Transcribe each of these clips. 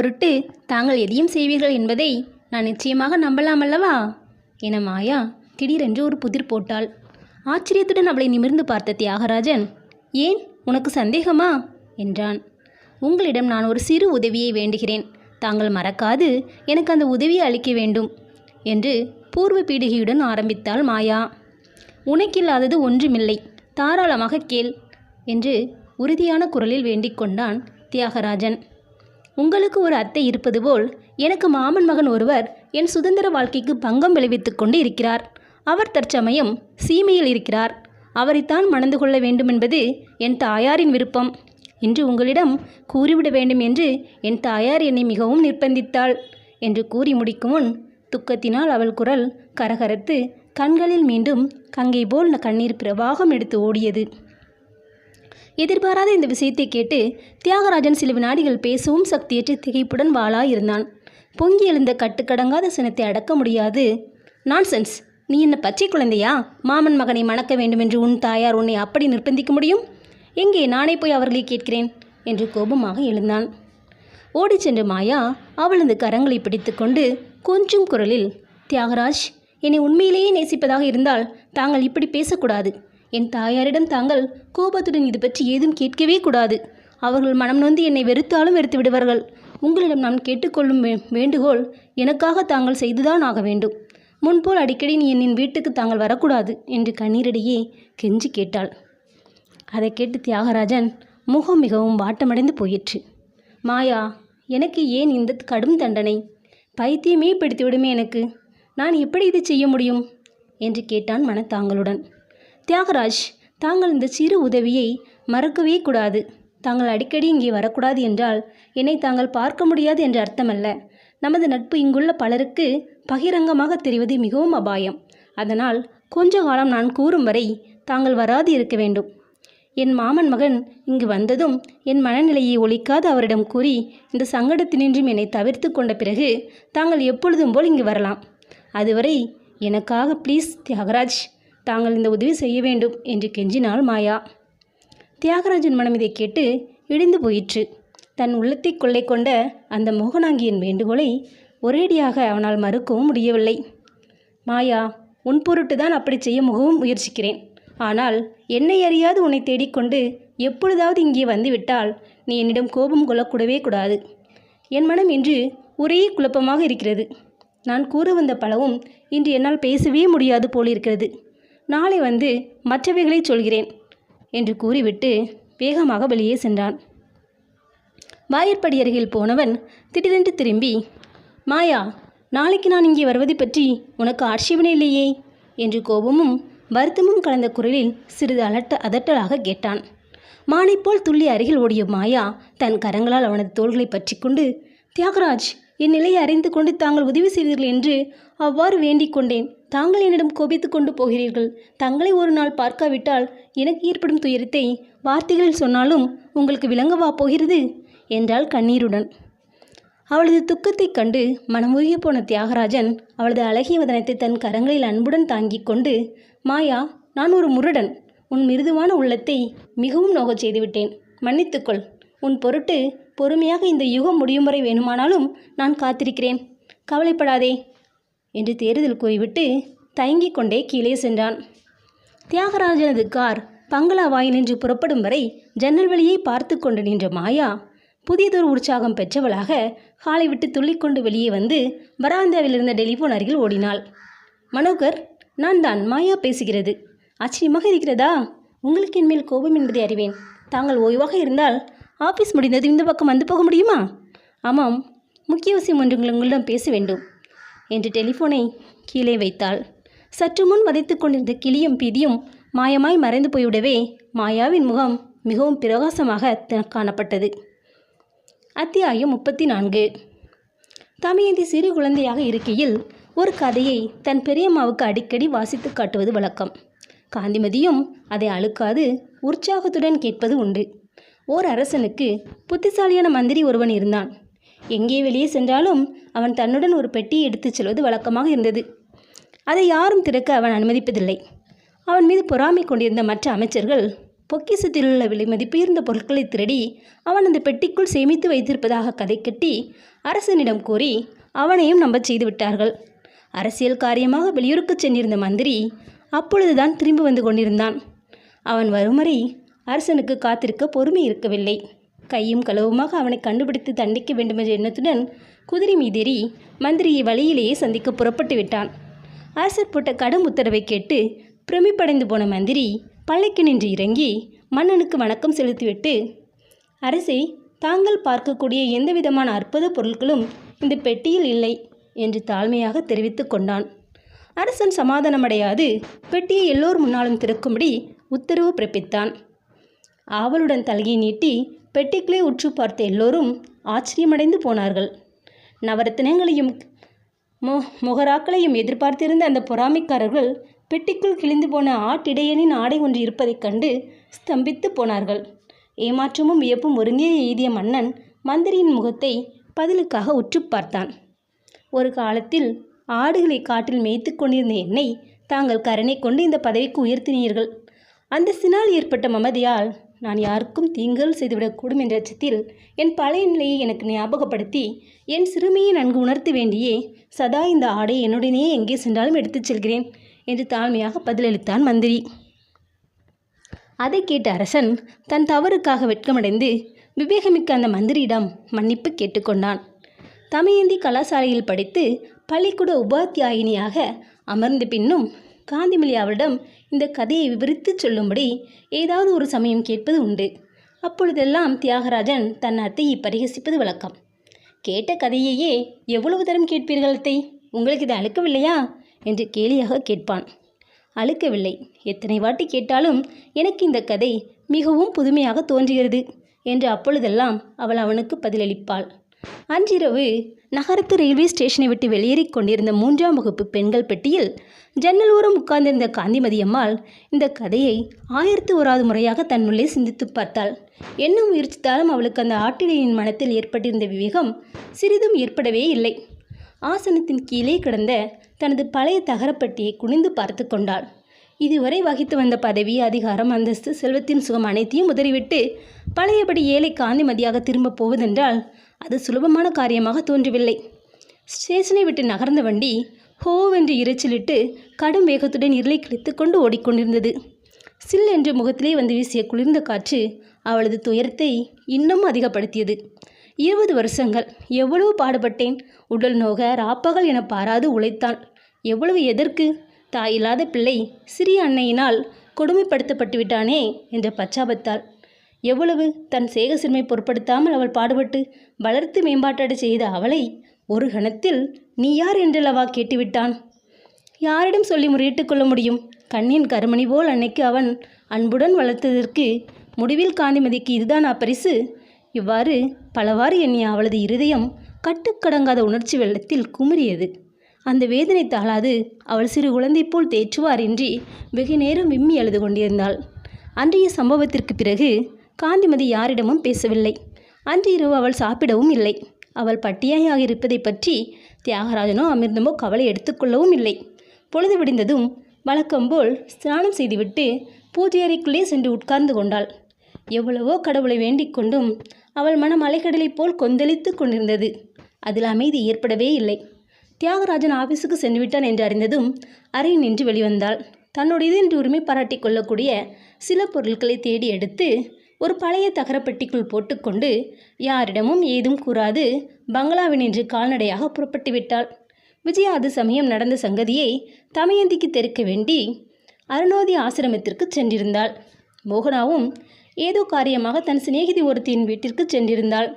பொருட்டு தாங்கள் எதையும் செய்வீர்கள் என்பதை நான் நிச்சயமாக நம்பலாம் அல்லவா? என மாயா திடீரென்று ஒரு புதிர் போட்டாள். ஆச்சரியத்துடன் அவளை நிமிர்ந்து பார்த்த தியாகராஜன் ஏன்? உனக்கு சந்தேகமா? என்றான். உங்களிடம் நான் ஒரு சிறு உதவியை வேண்டுகிறேன். தாங்கள் மறக்காது எனக்கு அந்த உதவியை அளிக்க வேண்டும் என்று பூர்வ பீடிகையுடன் ஆரம்பித்தாள் மாயா. உனக்கில்லாதது ஒன்றுமில்லை. தாராளமாக கேள் என்று உறுதியான குரலில் வேண்டிக் கொண்டான் தியாகராஜன். உங்களுக்கு ஒரு அத்தை இருப்பது போல் எனக்கு மாமன் மகன் ஒருவர் என் சுதந்திர வாழ்க்கைக்கு பங்கம் விளைவித்து கொண்டு இருக்கிறார் அவர் தற்சமயம் சீமையில் இருக்கிறார். அவரைத்தான் மணந்து கொள்ள வேண்டுமென்பது என் தாயாரின் விருப்பம். இன்று உங்களிடம் கூறிவிட வேண்டும் என்று என் தாயார் என்னை மிகவும் நிர்பந்தித்தாள் என்று கூறி முடிக்கும் முன் துக்கத்தினால் அவள் குரல் கரகரத்து கண்களில் மீண்டும் கங்கை போல் கண்ணீர் பிரவாகம் எடுத்து ஓடியது. எதிர்பாராத இந்த விஷயத்தை கேட்டு தியாகராஜன் சில வினாடிகள் பேசவும் சக்தியற்று திகைப்புடன் வாளா இருந்தான் பொங்கி எழுந்த கட்டுக்கடங்காத சினத்தை அடக்க முடியாது. நான்சென்ஸ்! நீ என்ன பச்சை குழந்தையா? மாமன் மகனை மணக்க வேண்டுமென்று உன் தாயார் உன்னை அப்படி நிர்பந்திக்க முடியும்? எங்கே நானே போய் அவர்களை கேட்கிறேன்? என்று கோபமாக எழுந்தான். ஓடிச் சென்ற மாயா அவளது கரங்களை பிடித்துக்கொண்டு கொஞ்சம் குரலில் தியாகராஜ் என்னை உண்மையிலேயே நேசிப்பதாக இருந்தால் தாங்கள் இப்படி பேசக்கூடாது. என் தாயாரிடம் தாங்கள் கோபத்துடன் இது பற்றி ஏதும் கேட்கவே கூடாது. அவர்கள் மனம் நொந்து என்னை வெறுத்தாலும் வெறுத்து விடுவார்கள். உங்களிடம் நான் கேட்டுக்கொள்ளும் வே- வேண்டுகோள் எனக்காக தாங்கள் செய்துதான் ஆக வேண்டும். முன்போல் அடிக்கடி நீ என் வீட்டுக்கு தாங்கள் வரக்கூடாது என்று கண்ணீரிடையே கெஞ்சி கேட்டாள். அதை கேட்டு தியாகராஜன் முகம் மிகவும் வாட்டமடைந்து போயிற்று. மாயா எனக்கு ஏன் இந்த கடும் தண்டனை? பைத்தியமே பிடித்துவிடுமே எனக்கு. நான் எப்படி இதை செய்ய முடியும்? என்று கேட்டான் மனத்தாங்களுடன். தியாகராஜ் தாங்கள் இந்த சிறு உதவியை மறக்கவே கூடாது. தாங்கள் அடிக்கடி இங்கே வரக்கூடாது என்றால் என்னை தாங்கள் பார்க்க முடியாது என்ற அர்த்தமல்ல. நமது நட்பு இங்குள்ள பலருக்கு பகிரங்கமாக தெரிவது மிகவும் அபாயம். அதனால் கொஞ்ச காலம் நான் கூறும் வரை தாங்கள் வராது இருக்க வேண்டும். என் மாமன் மகன் இங்கு வந்ததும் என் மனநிலையை ஒழிக்காது அவரிடம் கூறி இந்த சங்கடத்தினின்றும் என்னை தவிர்த்து கொண்ட பிறகு தாங்கள் எப்பொழுதும் போல் இங்கு வரலாம். அதுவரை எனக்காக ப்ளீஸ் தியாகராஜ் தாங்கள் இந்த உதவி செய்ய வேண்டும் என்று கெஞ்சினாள் மாயா. தியாகராஜன் மனம் இதை கேட்டு இடிந்து போயிற்று. தன் உள்ளத்தை கொள்ளை கொண்ட அந்த மோகனாங்கியின் வேண்டுகோளை ஒரேடியாக அவனால் மறுக்கவும் முடியவில்லை. மாயா உன் பொருட்டு தான் அப்படி செய்ய முகவும் முயற்சிக்கிறேன். ஆனால் என்னை அறியாது உன்னை தேடிக்கொண்டு எப்பொழுதாவது இங்கே வந்துவிட்டால் நீ என்னிடம் கோபம் கொள்ளக்கூடவே கூடாது. என் மனம் இன்று ஒரே குழப்பமாக இருக்கிறது. நான் கூற வந்த பலவும் இன்று என்னால் பேசவே முடியாது போலிருக்கிறது. நாளை வந்து மற்றவைகளை சொல்கிறேன் என்று கூறிவிட்டு வேகமாக வெளியே சென்றான். வாயிற்படி அருகில் போனவன் திடீரென்று திரும்பி மாயா நாளைக்கு நான் இங்கே வருவது பற்றி உனக்கு ஆட்சேபனை இல்லையே? என்று கோபமும் வருத்தமும் கலந்த குரலில் சிறிது அலட்ட அதட்டலாக கேட்டான். மானைப் போல் துள்ளி அருகில் ஓடிய மாயா தன் கரங்களால் அவனது தோள்களை பற்றி கொண்டு தியாகராஜ் என் நிலையை அறிந்து கொண்டு தாங்கள் உதவி செய்தீர்கள் என்று அவ்வாறு வேண்டிக் கொண்டேன். தாங்கள் என்னிடம் கோபித்து கொண்டு போகிறீர்கள். தங்களை ஒரு நாள் பார்க்காவிட்டால் எனக்கு ஏற்படும் துயரத்தை வார்த்தைகளில் சொன்னாலும் உங்களுக்கு விளங்கவா போகிறது? என்றாள் கண்ணீருடன். அவளது துக்கத்தைக் கண்டு மனமுருகி போன தியாகராஜன் அவளது அழகிய வதனத்தை தன் கரங்களில் அன்புடன் தாங்கிக் கொண்டு மாயா நான் ஒரு முரடன். உன் மிருதுவான உள்ளத்தை மிகவும் நோகச் செய்துவிட்டேன். மன்னித்துக்கொள். உன் பொருட்டு பொறுமையாக இந்த யுகம் முடியும் வரை வேணுமானாலும் நான் காத்திருக்கிறேன். கவலைப்படாதே. என்று தேர்தல் கூறிவிட்டு தயங்கிக் கொண்டே கீழே சென்றான். தியாகராஜனது கார் பங்களா நின்று புறப்படும் வரை ஜன்னல் வழியை பார்த்து கொண்டு நின்ற மாயா புதியதொரு உற்சாகம் பெற்றவளாக ஹாலை விட்டு துள்ளிக்கொண்டு வெளியே வந்து வராந்தாவில் இருந்த டெலிஃபோன் அருகில் ஓடினாள். மனோகர் நான் தான் மாயா பேசுகிறது. ஆச்சரியமாக இருக்கிறதா உங்களுக்கு என்மேல் கோபம் என்பதை அறிவேன். தாங்கள் ஓய்வாக இருந்தால் ஆஃபீஸ் முடிந்தது இந்த பக்கம் வந்து போக முடியுமா? ஆமாம். முக்கிய விஷயம் ஒன்று உங்களிடம் பேச வேண்டும். என்று டெலிஃபோனை கீழே வைத்தாள். சற்று முன் வதைத்து கொண்டிருந்த கிளியும் பிதியும் மாயமாய் மறைந்து போய்விடவே மாயாவின் முகம் மிகவும் பிரகாசமாக காணப்பட்டது. அத்தியாயம் முப்பத்தி நான்கு தமயந்தி சிறு குழந்தையாக இருக்கையில் ஒரு கதையை தன் பெரியம்மாவுக்கு அடிக்கடி வாசித்து காட்டுவது வழக்கம். காந்திமதியும் அதை அழுக்காது உற்சாகத்துடன் கேட்பது உண்டு. ஓர் அரசனுக்கு புத்திசாலியான மந்திரி ஒருவன் இருந்தான். எங்கே வெளியே சென்றாலும் அவன் தன்னுடன் ஒரு பெட்டியை எடுத்துச் செல்வது வழக்கமாக இருந்தது. அதை யாரும் திறக்க அவன் அனுமதிப்பதில்லை. அவன் மீது பொறாமை கொண்டிருந்த மற்ற அமைச்சர்கள் பொக்கிசத்தில் உள்ள விலை மதிப்புயர்ந்த பொருட்களை திருடி அவன் அந்த பெட்டிக்குள் சேமித்து வைத்திருப்பதாக கதை கட்டி அரசனிடம் கூறி அவனையும் நம்பச் செய்து விட்டார்கள். அரசியல் காரியமாக வெளியூருக்குச் சென்றிருந்த மந்திரி அப்பொழுதுதான் திரும்பி வந்து கொண்டிருந்தான். அவன் வரும் வரை அரசனுக்கு காத்திருக்க பொறுமை இருக்கவில்லை. கையும் களவுமாக அவனை கண்டுபிடித்து தண்டிக்க வேண்டுமென்ற எண்ணத்துடன் குதிரை மீதேறி மந்திரியை வழியிலேயே சந்திக்க புறப்பட்டு விட்டான். அரசர் போட்ட கடும் உத்தரவை கேட்டு பிரமிப்படைந்து போன மந்திரி பள்ளிக்கு நின்று இறங்கி மன்னனுக்கு வணக்கம் செலுத்திவிட்டு அரசே தாங்கள் பார்க்கக்கூடிய எந்தவிதமான அற்புத பொருட்களும் இந்த பெட்டியில் இல்லை என்று தாழ்மையாக தெரிவித்து கொண்டான். அரசன் சமாதானமடையாது பெட்டியை எல்லோர் முன்னாலும் திறக்கும்படி உத்தரவு பிறப்பித்தான். ஆவலுடன் தலையை நீட்டி பெட்டிக்குள்ளே உற்று பார்த்த எல்லோரும் ஆச்சரியமடைந்து போனார்கள். நவரத்தினங்களையும் மொ முகராக்களையும் எதிர்பார்த்திருந்த அந்த பொறாமைக்காரர்கள் பெட்டிக்குள் கிழிந்து போன ஆட்டிடையனின் ஆடை ஒன்று இருப்பதைக் கண்டு ஸ்தம்பித்து போனார்கள். ஏமாற்றமும் வியப்பும் ஒருங்கே எய்திய மன்னன் மந்திரியின் முகத்தை பதிலுக்காக உற்று பார்த்தான். ஒரு காலத்தில் ஆடுகளை காட்டில் மேய்த்து கொண்டிருந்த என்னை தாங்கள் கருணை கொண்டு இந்த பதவிக்கு உயர்த்தினீர்கள். அந்த சினால் ஏற்பட்ட மமதியால் நான் யாருக்கும் தீங்குகள் செய்துவிடக்கூடும் என்ற அச்சத்தில் என் பழைய நிலையை எனக்கு ஞாபகப்படுத்தி என் சிறுமியை நன்கு உணர்த்த வேண்டியே சதா இந்த ஆடை என்னுடனே எங்கே சென்றாலும் எடுத்துச் செல்கிறேன் என்று தாழ்மையாக பதிலளித்தான் மந்திரி. அதை கேட்ட அரசன் தன் தவறுக்காக வெட்கமடைந்து விவேகமிக்க அந்த மந்திரியிடம் மன்னிப்பு கேட்டுக்கொண்டான் தமயந்தி கலாசாலையில் படித்து பள்ளிக்கூட உபாத்தியாயினியாக அமர்ந்த பின்னும் காந்திமலி அவரிடம் இந்த கதையை விவரித்துச் சொல்லும்படி ஏதாவது ஒரு சமயம் கேட்பது உண்டு. அப்பொழுதெல்லாம் தியாகராஜன் தன் அத்தையை பரிகசிப்பது வழக்கம். கேட்ட கதையையே எவ்வளவு தரம் கேட்பீர்கள் அத்தை? உங்களுக்கு இது அழுக்கவில்லையா? என்று கேலியாக கேட்பான். அழுக்கவில்லை. எத்தனை வாட்டி கேட்டாலும் எனக்கு இந்த கதை மிகவும் புதுமையாக தோன்றுகிறது என்று அப்பொழுதெல்லாம் அவள் அவனுக்கு பதிலளிப்பாள். அன்றிரவு நகரத்து ரயில்வே ஸ்டேஷனை விட்டு வெளியேறிக் கொண்டிருந்த மூன்றாம் வகுப்பு பெண்கள் பெட்டியில் ஜன்னல் ஓரம் உட்கார்ந்திருந்த காந்திமதி அம்மாள் இந்த கதையை ஆயிரத்து ஓராவது முறையாக தன்னுள்ளே சிந்தித்து பார்த்தாள். என்ன முயற்சித்தாலும் அவளுக்கு அந்த ஆட்டிடையின் மனத்தில் ஏற்பட்டிருந்த விவேகம் சிறிதும் ஏற்படவே இல்லை. ஆசனத்தின் கீழே கிடந்த தனது பழைய தகரப்பட்டியை குனிந்து பார்த்து கொண்டாள். இதுவரை வகித்து வந்த பதவி அதிகாரம் அந்தஸ்து செல்வத்தின் சுகம் அனைத்தையும் உதறிவிட்டு பழையபடி ஏழை காந்திமதியாக திரும்பப் போவதென்றால் அது சுலபமான காரியமாக தோன்றவில்லை. ஸ்டேஷனை விட்டு நகர்ந்த வண்டி ஹோவென்று இரைச்சலிட்டு கடும் வேகத்துடன் இருளை கிழித்து கொண்டு ஓடிக்கொண்டிருந்தது. சில் என்று முகத்திலே வந்து வீசிய குளிர்ந்த காற்று அவளது துயரத்தை இன்னும் அதிகப்படுத்தியது. இருபது வருஷங்கள் எவ்வளவு பாடுபட்டேன் உடல் நோக ராப்பகல் என பாராது உழைத்தான் எவ்வளவு எதற்கு? தாயில்லாத பிள்ளை சிறிய அன்னையினால் கொடுமைப்படுத்தப்பட்டு விட்டானே என்ற பச்சாபத்தால் எவ்வளவு தன் சேகசின்மை பொருட்படுத்தாமல் அவள் பாடுபட்டு வளர்த்து மேம்பாட்டடை செய்த அவளை ஒரு கணத்தில் நீ யார் என்றல்லவா கேட்டுவிட்டான்? யாரிடம் சொல்லி முறையிட்டுக் கொள்ள முடியும்? கண்ணின் கருமணி போல் அன்னைக்கு அவன் அன்புடன் வளர்த்ததற்கு முடிவில் காந்திமதிக்கு இதுதான் அப்பரிசு. இவ்வாறு பலவாறு எண்ணிய அவளது இருதயம் கட்டுக்கடங்காத உணர்ச்சி வெள்ளத்தில் குமுறியது. அந்த வேதனை தாளாது அவள் சிறு குழந்தை போல் தேற்றுவாரின்றி வெகு நேரம் விம்மி அழுது கொண்டிருந்தாள். அன்றைய சம்பவத்திற்கு பிறகு காந்திமதி யாரிடமும் பேசவில்லை. அன்று இரவு அவள் சாப்பிடவும் இல்லை. அவள் பட்டியாயாக இருப்பதை பற்றி தியாகராஜனோ அமிர்தமோ கவலை எடுத்துக்கொள்ளவும் இல்லை. பொழுது விடிந்ததும் வழக்கம்போல் ஸ்நானம் செய்துவிட்டு பூஜை அறைக்குள்ளே சென்று உட்கார்ந்து கொண்டாள். எவ்வளவோ கடவுளை வேண்டிக் கொண்டும் அவள் மனம் அலைக்கடலைப் போல் கொந்தளித்து கொண்டிருந்தது. அதில் அமைதி ஏற்படவே இல்லை. தியாகராஜன் ஆஃபீஸுக்கு சென்று விட்டான் என்று அறிந்ததும் அறை நின்று வெளிவந்தாள். தன்னுடையது என்று உரிமை பாராட்டி கொள்ளக்கூடிய சில பொருட்களை தேடி எடுத்து ஒரு பழைய தகரப்பெட்டிக்குள் போட்டுக்கொண்டு யாரிடமும் ஏதும் கூறாது பங்களாவினின்று கால்நடையாக புறப்பட்டு விட்டாள். விஜயா அது சமயம் நடந்த சங்கதியை தமயந்திக்கு தெரிக்க வேண்டி அருணோதி ஆசிரமத்திற்கு சென்றிருந்தாள். மோகனாவும் ஏதோ காரியமாக தன் சிநேகிதி ஒருத்தியின் வீட்டிற்கு சென்றிருந்தாள்.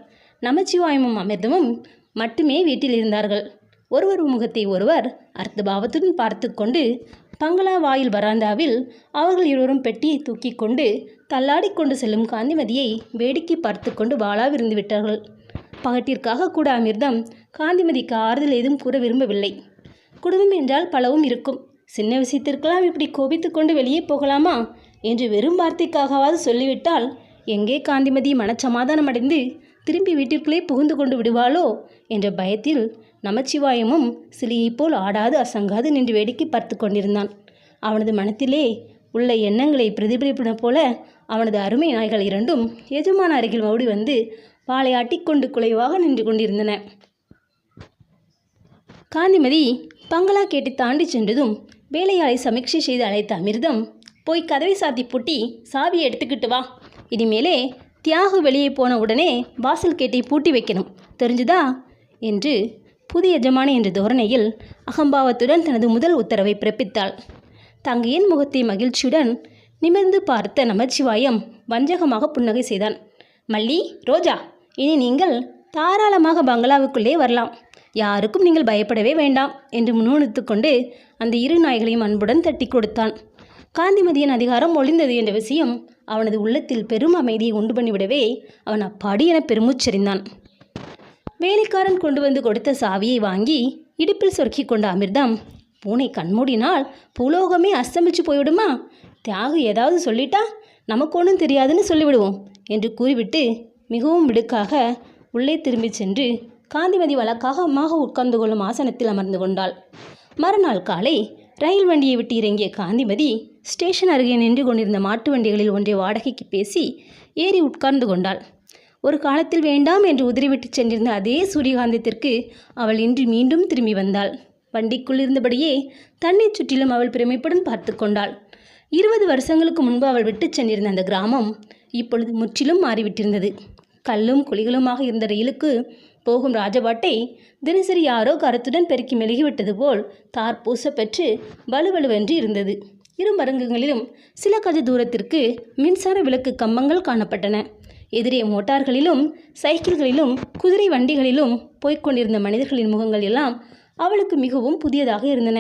நமச்சிவாயமும் அமிர்தமும் மட்டுமே வீட்டில் இருந்தார்கள். ஒருவர் முகத்தை ஒருவர் அர்த்தபாவத்துடன் பார்த்து கொண்டு பங்களா வாயில் வராந்தாவில் அவர்கள் இருவரும் பெட்டியை தூக்கி கொண்டு தள்ளாடி கொண்டு செல்லும் காந்திமதியை வேடிக்கை பார்த்து கொண்டு வாளாவிருந்து விட்டார்கள் பகட்டிற்காக கூட அமிர்தம் காந்திமதிக்கு ஆறுதல் ஏதும் கூற விரும்பவில்லை. குடும்பம் என்றால் பலவும் இருக்கும். சின்ன விஷயத்திற்கெல்லாம் இப்படி கோபித்து கொண்டு வெளியே போகலாமா? என்று வெறும் வார்த்தைக்காகவாது சொல்லிவிட்டால் எங்கே காந்திமதி மனச்சமாதானம் அடைந்து திரும்பி வீட்டிற்குள்ளே புகுந்து கொண்டு விடுவாளோ என்ற பயத்தில் நமச்சிவாயமும் சிலியைப் போல் ஆடாது அசங்காது நின்று வேடிக்கை பார்த்து கொண்டிருந்தான். அவனது மனத்திலே உள்ள எண்ணங்களை பிரதிபலிப்பன போல அவனது அருமை நாய்கள் இரண்டும் எஜமான அருகில் ஓடி வந்து வாளை ஆட்டிக்கொண்டு குலைவாக நின்று கொண்டிருந்தன. காந்திமதி பங்களா கேட்டு தாண்டி சென்றதும் வேலையாளை சமீட்சை செய்து அழைத்த அமிர்தம் போய் கதவை சாத்தி பூட்டி சாவியை எடுத்துக்கிட்டு வா. இனிமேலே தியாகு வெளியே போன உடனே வாசல் கேட்டை பூட்டி வைக்கணும். தெரிஞ்சுதா? என்று புதிய எஜமானி என்ற தோரணையில் அகம்பாவத்துடன் தனது முதல் உத்தரவை பிறப்பித்தாள். தங்கையின் முகத்தை மகிழ்ச்சியுடன் நிமிர்ந்து பார்த்த நமச்சிவாயம் வஞ்சகமாக புன்னகை செய்தான். மல்லி ரோஜா இனி நீங்கள் தாராளமாக பங்களாவுக்குள்ளே வரலாம். யாருக்கும் நீங்கள் பயப்படவே வேண்டாம் என்று முன்னுணித்து கொண்டு அந்த இரு நாய்களையும் அன்புடன் தட்டி கொடுத்தான். காந்திமதியின் அதிகாரம் ஒளிந்தது என்ற விஷயம் அவனது உள்ளத்தில் பெரும் அமைதியை உண்டு பண்ணிவிடவே அவன் அப்பாடி என பெருமூச்சரிந்தான் வேலைக்காரன் கொண்டு வந்து கொடுத்த சாவியை வாங்கி இடுப்பில் சொருக்கி கொண்ட அமிர்தம் பூனை கண்மூடினால் பூலோகமே அஸ்தமிச்சு போய்விடுமா? தியாகு ஏதாவது சொல்லிட்டா நமக்கு ஒன்றும் தெரியாதுன்னு சொல்லிவிடுவோம் என்று கூறிவிட்டு மிகவும் விடுக்காக உள்ளே திரும்பிச் சென்று காந்திமதி வழக்காக அம்மாக உட்கார்ந்து கொள்ளும் ஆசனத்தில் அமர்ந்து கொண்டாள். மறுநாள் காலை ரயில் வண்டியை விட்டு இறங்கிய காந்திமதி ஸ்டேஷன் அருகே நின்று கொண்டிருந்த மாட்டு வண்டிகளில் ஒன்றை வாடகைக்கு பேசி ஏறி உட்கார்ந்து கொண்டாள். ஒரு காலத்தில் வேண்டாம் என்று உதறிவிட்டு சென்றிருந்த அதே சூரியகாந்தத்திற்கு அவள் இன்று மீண்டும் திரும்பி வந்தாள். வண்டிக்குள் இருந்தபடியே தண்ணீர் சுற்றிலும் அவள் பிரமிப்புடன் பார்த்து கொண்டாள். இருபது வருஷங்களுக்கு முன்பு அவள் விட்டுச் சென்றிருந்த அந்த கிராமம் இப்பொழுது முற்றிலும் மாறிவிட்டிருந்தது. கல்லும் குழிகளுமாக இருந்த ரயிலுக்கு போகும் ராஜபாட்டை தினசரி யாரோ கருத்துடன் பெருக்கி மெழுகிவிட்டது போல் தார் பூச பெற்று வலுவலுவென்று இருந்தது. இரு மரங்குகளிலும் சில கஜ தூரத்திற்கு மின்சார விளக்கு கம்பங்கள் காணப்பட்டன. எதிரே மோட்டார்களிலும் சைக்கிள்களிலும் குதிரை வண்டிகளிலும் போய்க்கொண்டிருந்த மனிதர்களின் முகங்கள் எல்லாம் அவளுக்கு மிகவும் புதியதாக இருந்தன.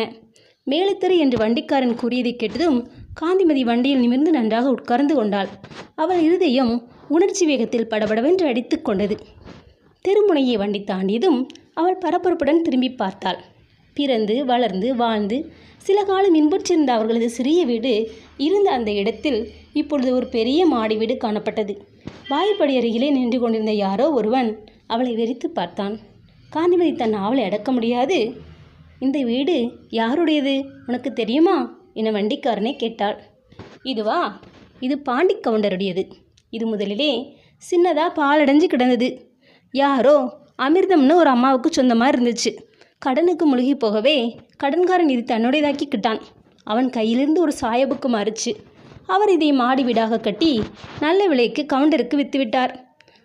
மேலத்தெரு என்று வண்டிக்காரன் கூறியதை கேட்டதும் காந்திமதி வண்டியில் நிமிர்ந்து நன்றாக உட்கார்ந்து கொண்டாள். அவள் இருதயம் உணர்ச்சி வேகத்தில் படபடவென்று அடித்து கொண்டது. தெருமுனையை வண்டி தாண்டியதும் அவள் பரபரப்புடன் திரும்பி பார்த்தாள். பிறந்து வளர்ந்து வாழ்ந்து சில காலம் இன்புற்றிருந்த அவர்களது சிறிய வீடு இருந்த அந்த இடத்தில் இப்பொழுது ஒரு பெரிய மாடி வீடு காணப்பட்டது. வாயிற்படி அருகிலே நின்று கொண்டிருந்த யாரோ ஒருவன் அவளை வெறித்து பார்த்தான். காந்திமதி தன் ஆவலை அடக்க முடியாது. இந்த வீடு யாருடையது? உனக்கு தெரியுமா? என வண்டிக்காரனை கேட்டாள். இதுவா? இது பாண்டி கவுண்டருடையது. இது முதலிலே சின்னதாக பாலடைஞ்சு கிடந்தது. யாரோ அமிர்தம்னு ஒரு அம்மாவுக்கு சொந்தமாக இருந்துச்சு. கடனுக்கு முழுகி போகவே கடன்காரன் இது தன்னுடையதாக்கிக்கிட்டான் அவன் கையிலிருந்து ஒரு சாயபுக்கு மாறுச்சு. அவர் இதை மாடி வீடாக கட்டி நல்ல விலைக்கு கவுண்டருக்கு விற்றுவிட்டார்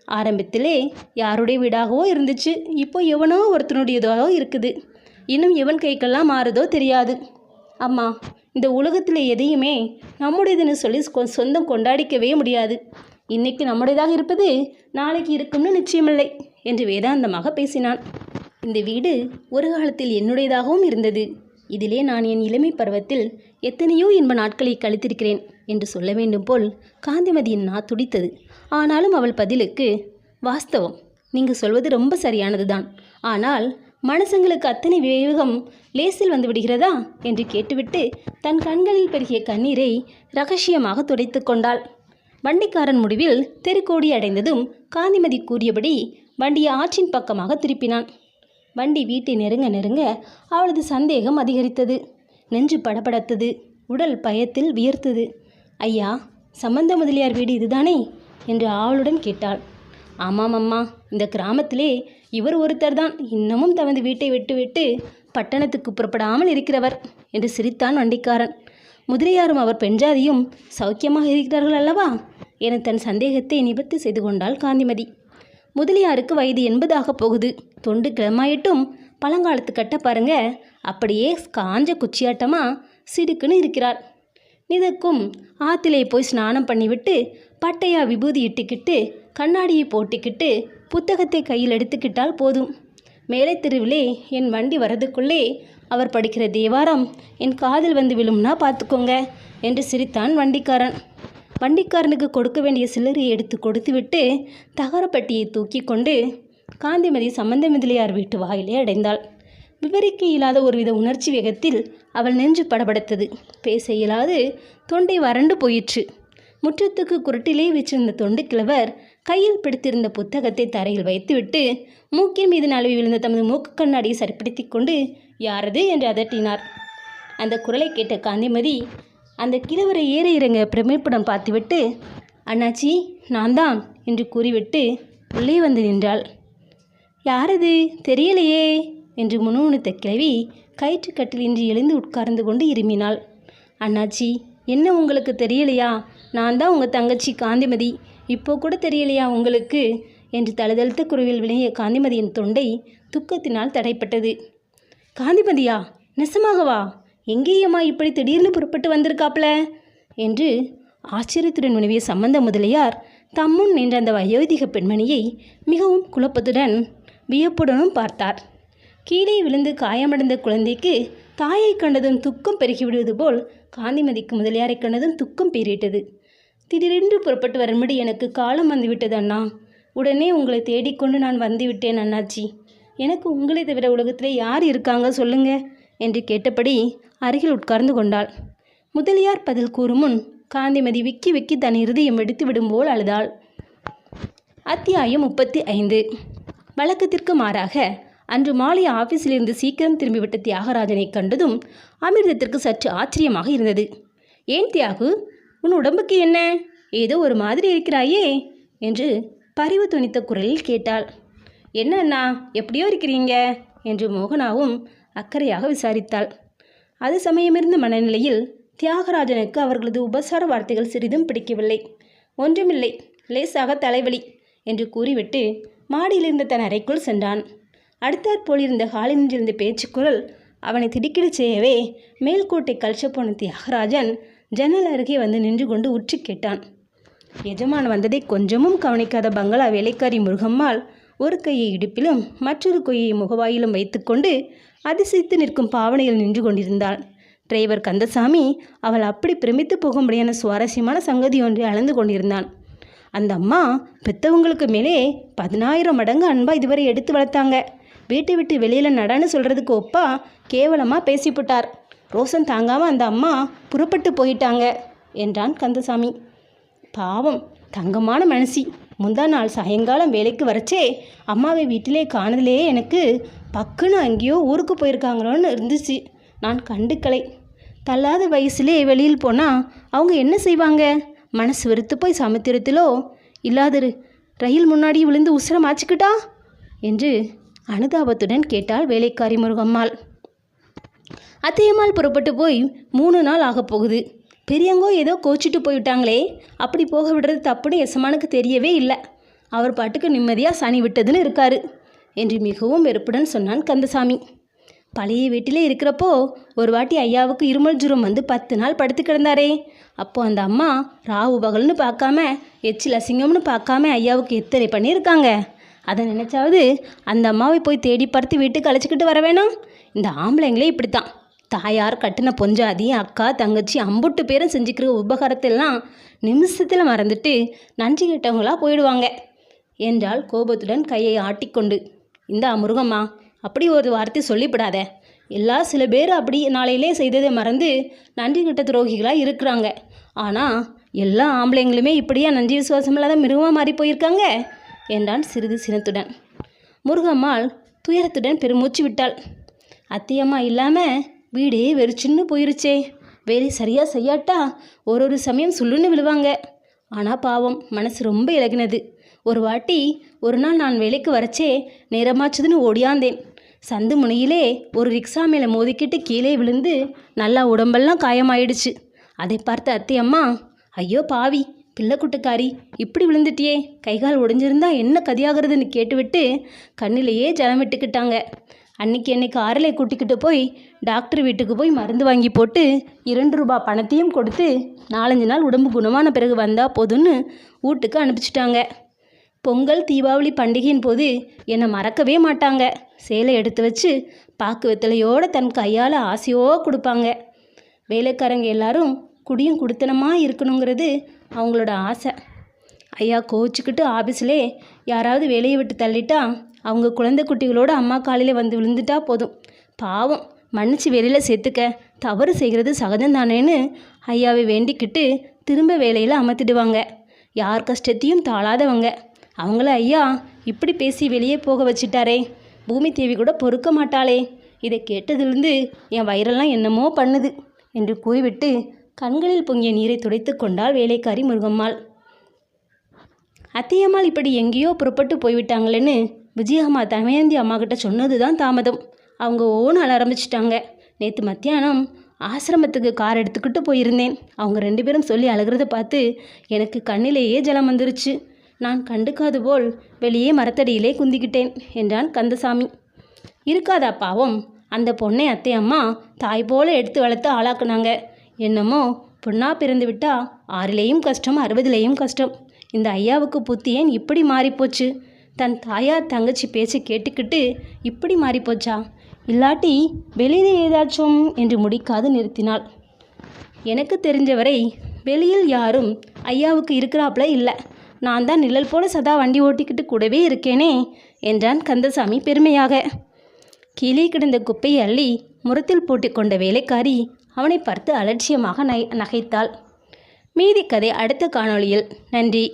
ஆரம்பத்திலே யாருடைய வீடாகவோ இருந்துச்சு. இப்போ எவனோ ஒருத்தனுடையதாகவோ இருக்குது. இன்னும் எவன் கைக்கெல்லாம் மாறுதோ தெரியாது. அம்மா இந்த உலகத்தில் எதையுமே நம்முடையதுன்னு சொல்லி கொ- சொந்தம் கொண்டாடிக்கவே முடியாது. இன்னைக்கு நம்முடையதாக இருப்பது நாளைக்கு இருக்கும்னு நிச்சயமில்லை என்று வேதாந்தமாக பேசினான். இந்த வீடு ஒரு காலத்தில் என்னுடையதாகவும் இருந்தது. இதிலே நான் என் இளமை பருவத்தில் எத்தனையோ இன்ப நாட்களை கழித்திருக்கிறேன் என்று சொல்ல வேண்டும் போல் காந்திமதியின் நா துடித்தது. ஆனாலும் அவள் பதிலுக்கு வாஸ்தவம் நீங்கள் சொல்வது ரொம்ப சரியானதுதான். ஆனால் மனுஷங்களுக்கு அத்தனை விவேகம் லேசில் வந்து விடுகிறதா என்று கேட்டுவிட்டு தன் கண்களில் பெருகிய கண்ணீரை ரகசியமாக துடைத்து கொண்டாள். வண்டிக்காரன் முடிவில் தெருக்கோடி அடைந்ததும் காந்திமதி கூறியபடி வண்டியை ஆற்றின் பக்கமாக திருப்பினான். வண்டி வீட்டை நெருங்க நெருங்க அவளது சந்தேகம் அதிகரித்தது. நெஞ்சு படபடத்தது. உடல் பயத்தில் வியர்த்தது. ஐயா சம்பந்த முதலியார் வீடு இதுதானே? என்று ஆவலுடன் கேட்டாள். ஆமாம் அம்மா. இந்த கிராமத்திலே இவர் ஒருத்தர் தான். இன்னமும் தமது வீட்டை விட்டுவிட்டு பட்டணத்துக்கு புறப்படாமல் இருக்கிறவர் என்று சிரித்தான் வண்டிக்காரன். முதலியாரும் அவர் பெண்ஜாதியும் சௌக்கியமாக இருக்கிறார்கள் அல்லவா? என தன் சந்தேகத்தை நிபத்து செய்து கொண்டாள் காந்திமதி. முதலியாருக்கு வயது எண்பதாக போகுது. தொண்டு கிளமாயிட்டும் பழங்காலத்து கட்ட பாருங்க. அப்படியே காஞ்ச குச்சியாட்டமா சிடுக்குன்னு இருக்கிறார் நிதக்கும் ஆத்திலே போய் ஸ்நானம் பண்ணிவிட்டு பட்டையா விபூதி இட்டுக்கிட்டு கண்ணாடியை போட்டுக்கிட்டு புத்தகத்தை கையில் எடுத்துக்கிட்டால் போதும். மேலே தெருவிலே என் வண்டி வரதுக்குள்ளே அவர் படிக்கிற தேவாரம் என் காதில் வந்து விழும்னா பார்த்துக்கோங்க என்று சிரித்தான் வண்டிக்காரன். வண்டிக்காரனுக்கு கொடுக்க வேண்டிய சில்லறையை எடுத்து கொடுத்துவிட்டு தகரப்பட்டியை தூக்கி கொண்டு காந்திமதி சம்பந்தமிதலியார் வீட்டு வாயிலே அடைந்தாள். விவரிக்க இயலாத ஒருவித உணர்ச்சி வேகத்தில் அவள் நெஞ்சு படபடத்தது. பேச இயலாது தொண்டை வறண்டு போயிற்று. முற்றத்துக்கு குரட்டிலே வச்சிருந்த தொண்டு கிழவர் கையில் பிடித்திருந்த புத்தகத்தை தரையில் வைத்துவிட்டு மூக்கின் மீது நழுவி விழுந்த தமது மூக்கு கண்ணாடியை சரிப்படுத்தி கொண்டு யாரது? என்று அதட்டினார். அந்த குரலை கேட்ட காந்திமதி அந்த கிழவரை ஏற இறங்க பிரமிப்புடன் பார்த்துவிட்டு அண்ணாச்சி நான் தான் என்று கூறிவிட்டு உள்ளே வந்து நின்றாள். யாரது? தெரியலையே என்று முணுமுணுத்த கிழவி கயிற்றுக்கட்டிலின்றி எழுந்து உட்கார்ந்து கொண்டு இருமினாள். அண்ணாச்சி என்ன உங்களுக்கு தெரியலையா? நான் தான் உங்கள் தங்கச்சி காந்திமதி. இப்போ கூட தெரியலையா உங்களுக்கு? என்று தழுதழுத்த குருவில் விளைய காந்திமதியின் தொண்டை துக்கத்தினால் தடைப்பட்டது. காந்திமதியா நெசமாகவா எங்கேயம்மா இப்படி திடீர்னு புறப்பட்டு வந்திருக்காப்ல? என்று ஆச்சரியத்துடன் உணவிய சம்பந்த முதலியார் தம்முன் நின்ற அந்த வயோதிக பெண்மணியை மிகவும் குழப்பத்துடன் வியப்புடனும் பார்த்தார். கீழே விழுந்து காயமடைந்த குழந்தைக்கு தாயை கண்டதும் துக்கம் பெருகிவிடுவது போல் காந்திமதிக்கு முதலியாரை கண்டதும் துக்கம் பீறிட்டது. திடீரென்று புறப்பட்டு வரும்படி எனக்கு காலம் வந்துவிட்டது அண்ணா. உடனே உங்களை தேடிக்கொண்டு நான் வந்துவிட்டேன் அண்ணாச்சி. எனக்கு உங்களை தவிர உலகத்தில் யார் இருக்காங்க சொல்லுங்க என்று கேட்டபடி அருகில் உட்கார்ந்து கொண்டாள். முதலியார் பதில் கூறும் முன் காந்திமதி விக்கி விக்கி தன் இருதயம் வெடித்து விடும் போல் அழுதாள். அத்தியாயம் முப்பத்தி ஐந்து வழக்கத்திற்கு மாறாக அன்று மாலை ஆஃபீஸிலிருந்து சீக்கிரம் திரும்பிவிட்ட தியாகராஜனை கண்டதும் அமிர்தத்திற்கு சற்று ஆச்சரியமாக இருந்தது. ஏன் தியாகு? உன் உடம்புக்கு என்ன? ஏதோ ஒரு மாதிரி இருக்கிறாயே? என்று பரிவு துணித்த குரலில் கேட்டாள். என்ன அண்ணா எப்படியோ இருக்கிறீங்க? என்று மோகனாவும் அக்கறையாக விசாரித்தாள். அது சமயமிருந்த மனநிலையில் தியாகராஜனுக்கு அவர்களது உபசார வார்த்தைகள் சிறிதும் பிடிக்கவில்லை. ஒன்றுமில்லை லேசாக தலைவலி என்று கூறிவிட்டு மாடியிலிருந்த தன் அறைக்குள் சென்றான். அடுத்தாற் போலிருந்த ஹாலில் பேச்சுக்குரல் அவனை திடுக்கிடச் செய்யவே மேல்கோட்டை கழிச்ச போன தியாகராஜன் ஜன்னல் அருகே வந்து நின்று கொண்டு உற்று கேட்டான். எஜமான் வந்ததை கொஞ்சமும் கவனிக்காத பங்களா வேலைக்காரி முருகம்மாள் ஒரு கையை இடுப்பிலும் மற்றொரு கையை முகவாயிலும் வைத்துக்கொண்டு அதிசயித்து நிற்கும் பாவனையில் நின்று கொண்டிருந்தாள். டிரைவர் கந்தசாமி அவள் அப்படி பிரமித்து போகும்படியான சுவாரஸ்யமான சங்கதி ஒன்றை அளந்து கொண்டிருந்தான். அந்த அம்மா பெத்தவங்களுக்கு மேலே பதினாயிரம் மடங்கு அன்பா இதுவரை எடுத்து வளர்த்தாங்க. வீட்டை விட்டு வெளியில் நடன்னு சொல்கிறதுக்கு ஒப்பா கேவலமாக பேசிவிட்டார் ரோசன் தாங்காமல் அந்த அம்மா புறப்பட்டு போயிட்டாங்க என்றான் கந்தசாமி. பாவம் தங்கமான மனசி. முந்தா நாள் சாயங்காலம் வேலைக்கு வரச்சே அம்மாவை வீட்டிலே காணதிலேயே எனக்கு பக்குன்னு அங்கேயோ ஊருக்கு போயிருக்காங்களோன்னு இருந்துச்சு. நான் கண்டுக்கலை. தள்ளாத வயசுலே வெளியில் போனால் அவங்க என்ன செய்வாங்க? மனசு வெறுத்து போய் சமுத்திரத்திலோ இல்லாதரு ரயில் முன்னாடி விழுந்து உசுரம் ஆச்சுக்கிட்டா என்று அனுதாபத்துடன் கேட்டாள் வேலைக்காரி முருகம்மாள். அத்தையம்மாள் புறப்பட்டு போய் மூணு நாள் ஆகப் போகுது. பெரியங்கோ ஏதோ கோச்சிட்டு போயிட்டாங்களே அப்படி போக விடுறது தப்புன்னு எசமானுக்கு தெரியவே இல்லை. அவர் பாட்டுக்கு நிம்மதியாக சனி விட்டதுன்னு இருக்காரு என்று மிகவும் வெறுப்புடன் சொன்னான் கந்தசாமி. பழைய வீட்டிலே இருக்கிறப்போ ஒரு வாட்டி ஐயாவுக்கு இருமல் ஜுரம் வந்து பத்து நாள் படுத்து கிடந்தாரே. அப்போ அந்த அம்மா ராவு பகல்னு பார்க்காம எச்சில் அசிங்கம்னு பார்க்காம ஐயாவுக்கு எத்தனை பண்ணியிருக்காங்க அதை நினச்சாவது அந்த அம்மாவை போய் தேடி பார்த்து வீட்டுக்கு அழைச்சிக்கிட்டு வர வேணாம். இந்த ஆம்பளைங்களே இப்படித்தான். தாயார் கட்டின பொஞ்சாதி அக்கா தங்கச்சி அம்புட்டு பேரும் செஞ்சுக்கிற உபகாரத்தெல்லாம் நிமிஷத்தில் மறந்துட்டு நன்றி கெட்டவங்களா போயிடுவாங்க. என்றால் கோபத்துடன் கையை ஆட்டிக்கொண்டு. இந்த முருகம்மா அப்படி ஒரு வார்த்தை சொல்லிவிடாத. எல்லா சில பேர் அப்படி நாளையிலே செய்ததை மறந்து நன்றி கெட்ட துரோகிகளாக இருக்கிறாங்க. ஆனால் எல்லா ஆம்பளைங்களுமே இப்படியா நன்றி விசுவாசம் இல்லாத மிருகமாக மாறி போயிருக்காங்க? என்றான் சிறிது சினத்துடன். முருகம்மாள் துயரத்துடன் பெருமூச்சு விட்டாள். அத்தியம்மா இல்லாமல் வீடே வெறிச்சின்னு போயிருச்சே. வேலை சரியாக செய்யாட்டா? ஒரு ஒரு சமயம் சொல்லுன்னு விழுவாங்க. ஆனால் பாவம் மனசு ரொம்ப இலகினது. ஒரு வாட்டி ஒரு நாள் நான் வேலைக்கு வரச்சே நேரமாச்சுதுன்னு ஓடியாந்தேன். சந்து முனையிலே ஒரு ரிக்ஷா மேலே மோதிக்கிட்டு கீழே விழுந்து நல்லா உடம்பெல்லாம் காயமாயிடுச்சு. அதை பார்த்த அத்தையம்மா ஐயோ பாவி பிள்ளைக்குட்டுக்காரி இப்படி விழுந்துட்டியே. கைகால் உடைஞ்சிருந்தா என்ன கதியாகிறதுன்னு கேட்டுவிட்டு கண்ணிலேயே ஜலம் விட்டுக்கிட்டாங்க. அன்னைக்கு என்னை காரில் கூட்டிக்கிட்டு போய் டாக்டர் வீட்டுக்கு போய் மருந்து வாங்கி போட்டு இரண்டு ரூபாய் பணத்தையும் கொடுத்து நாலஞ்சு நாள் உடம்பு குணமான பிறகு வந்தால் போதும்னு வீட்டுக்கு அனுப்பிச்சிட்டாங்க. பொங்கல் தீபாவளி பண்டிகையின் போது என்னை மறக்கவே மாட்டாங்க. சேலை எடுத்து வச்சு பாக்கு வெத்தலையோடு தன் கையால் ஆசையோ கொடுப்பாங்க. வேலைக்காரங்க எல்லாரும் குடியும் குடுத்தனமாக இருக்கணுங்கிறது அவங்களோட ஆசை. ஐயா கோச்சிக்கிட்டு ஆஃபீஸ்லே யாராவது வேலையை விட்டு தள்ளிட்டா அவங்க குழந்தை குட்டிகளோட அம்மா காலையில் வந்து விழுந்துட்டா போதும். பாவம். மன்னிச்சு வெளியில் சேர்த்துக்க. தவறு செய்கிறது சகஜந்தானேன்னு ஐயாவை வேண்டிக்கிட்டு திரும்ப வேலையில் அமர்த்திடுவாங்க. யார் கஷ்டத்தையும் தாழாதவங்க அவங்கள ஐயா இப்படி பேசி வெளியே போக வச்சிட்டாரே. பூமி தேவி கூட பொறுக்க மாட்டாளே. இதை கேட்டதிலிருந்து என் வயிறெல்லாம் என்னமோ பண்ணுது என்று கூறிவிட்டு கண்களில் பொங்கிய நீரை துடைத்து கொண்டாள் வேலைக்காரி முருகம்மாள். அத்தியம்மாள் இப்படி எங்கேயோ புறப்பட்டு போய்விட்டாங்களேன்னு விஜயம்மா தமயந்தி அம்மா கிட்ட சொன்னது தான் தாமதம். அவங்க ஓன் அழ ஆரம்பிச்சிட்டாங்க. நேற்று மத்தியானம் ஆசிரமத்துக்கு கார் எடுத்துக்கிட்டு போயிருந்தேன். அவங்க ரெண்டு பேரும் சொல்லி அழுகிறத பார்த்து எனக்கு கண்ணிலேயே ஜலம் வந்துருச்சு. நான் கண்டுக்காது போல் வெளியே மரத்தடியிலே குந்திக்கிட்டேன் என்றான் கந்தசாமி. இருக்காதா பாவம்? அந்த பொண்ணை அத்தை அம்மா தாய் போல எடுத்து வளர்த்து ஆளாக்குனாங்க. என்னமோ பொண்ணா பிறந்து விட்டா ஆறிலேயும் கஷ்டம் அறுபதுலேயும் கஷ்டம். இந்த ஐயாவுக்கு புத்தி ஏன் இப்படி மாறிப்போச்சு? தன் தாயார் தங்கச்சி பேச்சை கேட்டுக்கிட்டு இப்படி மாறிப்போச்சா இல்லாட்டி வெளியில் ஏதாச்சும் என்று முடிக்காது நிறுத்தினாள். எனக்கு தெரிஞ்சவரை வெளியில் யாரும் ஐயாவுக்கு இருக்கிறாப்புல இல்லை. நான் தான் நிழல் போல சதா வண்டி ஓட்டிக்கிட்டு கூடவே இருக்கேனே என்றான் கந்தசாமி பெருமையாக. கீழே கிடந்த குப்பையை அள்ளி முரத்தில் போட்டுக்கொண்ட வேலைக்காரி அவனை பார்த்து அலட்சியமாக நை நகைத்தாள். மீதி கதை அடுத்த காணொளியில். நன்றி.